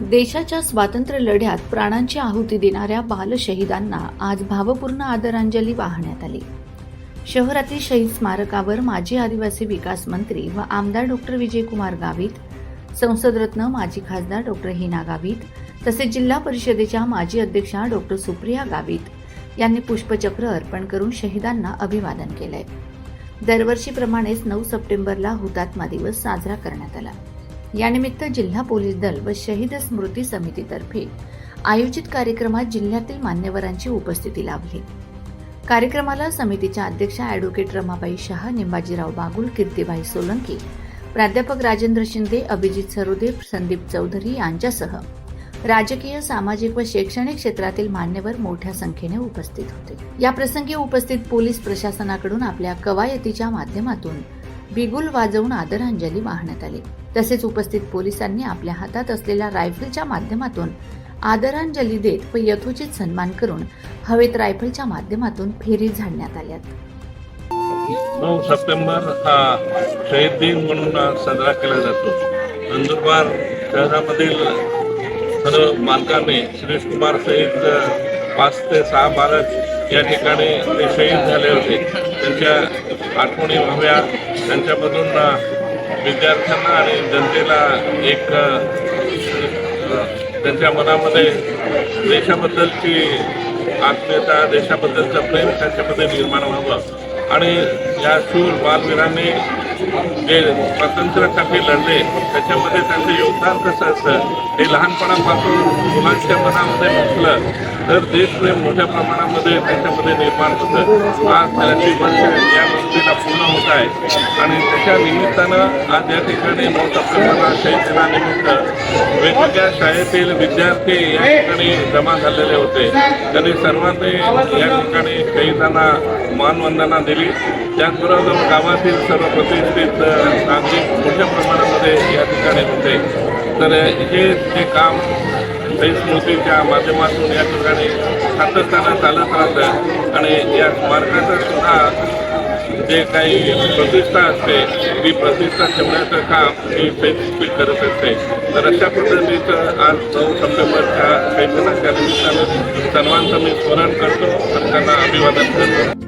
देशाच्या स्वातंत्र्य लढ्यात प्राणांची आहुती देणाऱ्या बालशहीदांना आज भावपूर्ण आदरांजली वाहण्यात आली. शहरातील शहीद स्मारकावर माजी आदिवासी विकास मंत्री व आमदार डॉक्टर विजयकुमार गावित संसदरत्न माजी खासदार डॉक्टर हिना गावित तसेच जिल्हा परिषदेच्या माजी अध्यक्षा डॉक्टर सुप्रिया गावित यांनी पुष्पचक्र अर्पण करून शहीदांना अभिवादन केलंय. दरवर्षीप्रमाणेच नऊ सप्टेंबरला हुतात्मा दिवस साजरा करण्यात आला. यानिमित्त जिल्हा पोलीस दल व शहीद स्मृती समितीतर्फे आयोजित कार्यक्रमात जिल्ह्यातील मान्यवरांची उपस्थिती लाभली. कार्यक्रमाला समितीच्या अध्यक्षा अॅडव्होकेट रमाबाई शहा निंबाजीराव बागुल कीर्तीबाई सोलंकी प्राध्यापक राजेंद्र शिंदे अभिजित सरोदे संदीप चौधरी यांच्यासह राजकीय सामाजिक व शैक्षणिक क्षेत्रातील मान्यवर मोठ्या संख्येने उपस्थित होते. या प्रसंगी उपस्थित पोलीस प्रशासनाकडून आपल्या कवायतीच्या माध्यमातून बिगुल वाजवून आदरांजली वाहण्यात आली. तसेच उपस्थित पोलिसांनी आपल्या हातात असलेल्या रायफलच्या माध्यमातून आदरांजली देत व यथोचित सन्मान करून हवेत रायफलच्या माध्यमातून फेरी झाडण्यात आल्यात. नऊ सप्टेंबर हा शहीद दिन म्हणून साजरा केला जातो. नंदुरबार शहरामधील सर्व मालकाने सुरेश कुमार सहित पाच ते सहा बालक या ठिकाणी ते शहीद झाले होते. त्यांच्या आठवणी व्हाव्या त्यांच्यामधून विद्यार्थ्यांना आणि जनतेला एक त्यांच्या मनामध्ये देशाबद्दलची आत्मीयता देशाबद्दलचं प्रेम त्यांच्यामध्ये निर्माण व्हावं. आणि या शूर बालवीरांनी जे स्वातंत्र्यासाठी लढले त्याच्यामध्ये त्यांचं योगदान कसं असतं हे लहानपणापासून मुलांच्या मनामध्ये नसलं तर देशप्रेम मोठ्या प्रमाणामध्ये त्याच्यामध्ये निर्माण होतं. आज त्याची वर्ष या गोष्टीला पूर्ण होत आहे. आणि त्याच्या निमित्तानं आज या ठिकाणी मोठ्या प्रमाणात शहीद दिनानिमित्त वेगवेगळ्या शाळेतील विद्यार्थी या ठिकाणी जमा झालेले होते. त्यांनी सर्वांनी या ठिकाणी शहीदांना मानवंदना दिली त्याचबरोबर गावातील सर्व प्रतिष्ठित नागरिक मोठ्या प्रमाणामध्ये या ठिकाणी होते. तर हे जे काम शहीद स्मृतीच्या माध्यमातून या ठिकाणी सातत्यानं चालत राहतं आणि या स्मारकाचं सुद्धा जे काही प्रतिष्ठा असते ती प्रतिष्ठा ठेवण्याचं काम ही शहीद करत असते. तर अशा पद्धतीचं आज नऊ सप्टेंबरच्या सैनिकांच्या निमित्तानं सर्वांचं मी स्मरण करतो. आणि त्यांना अभिवादन करतो.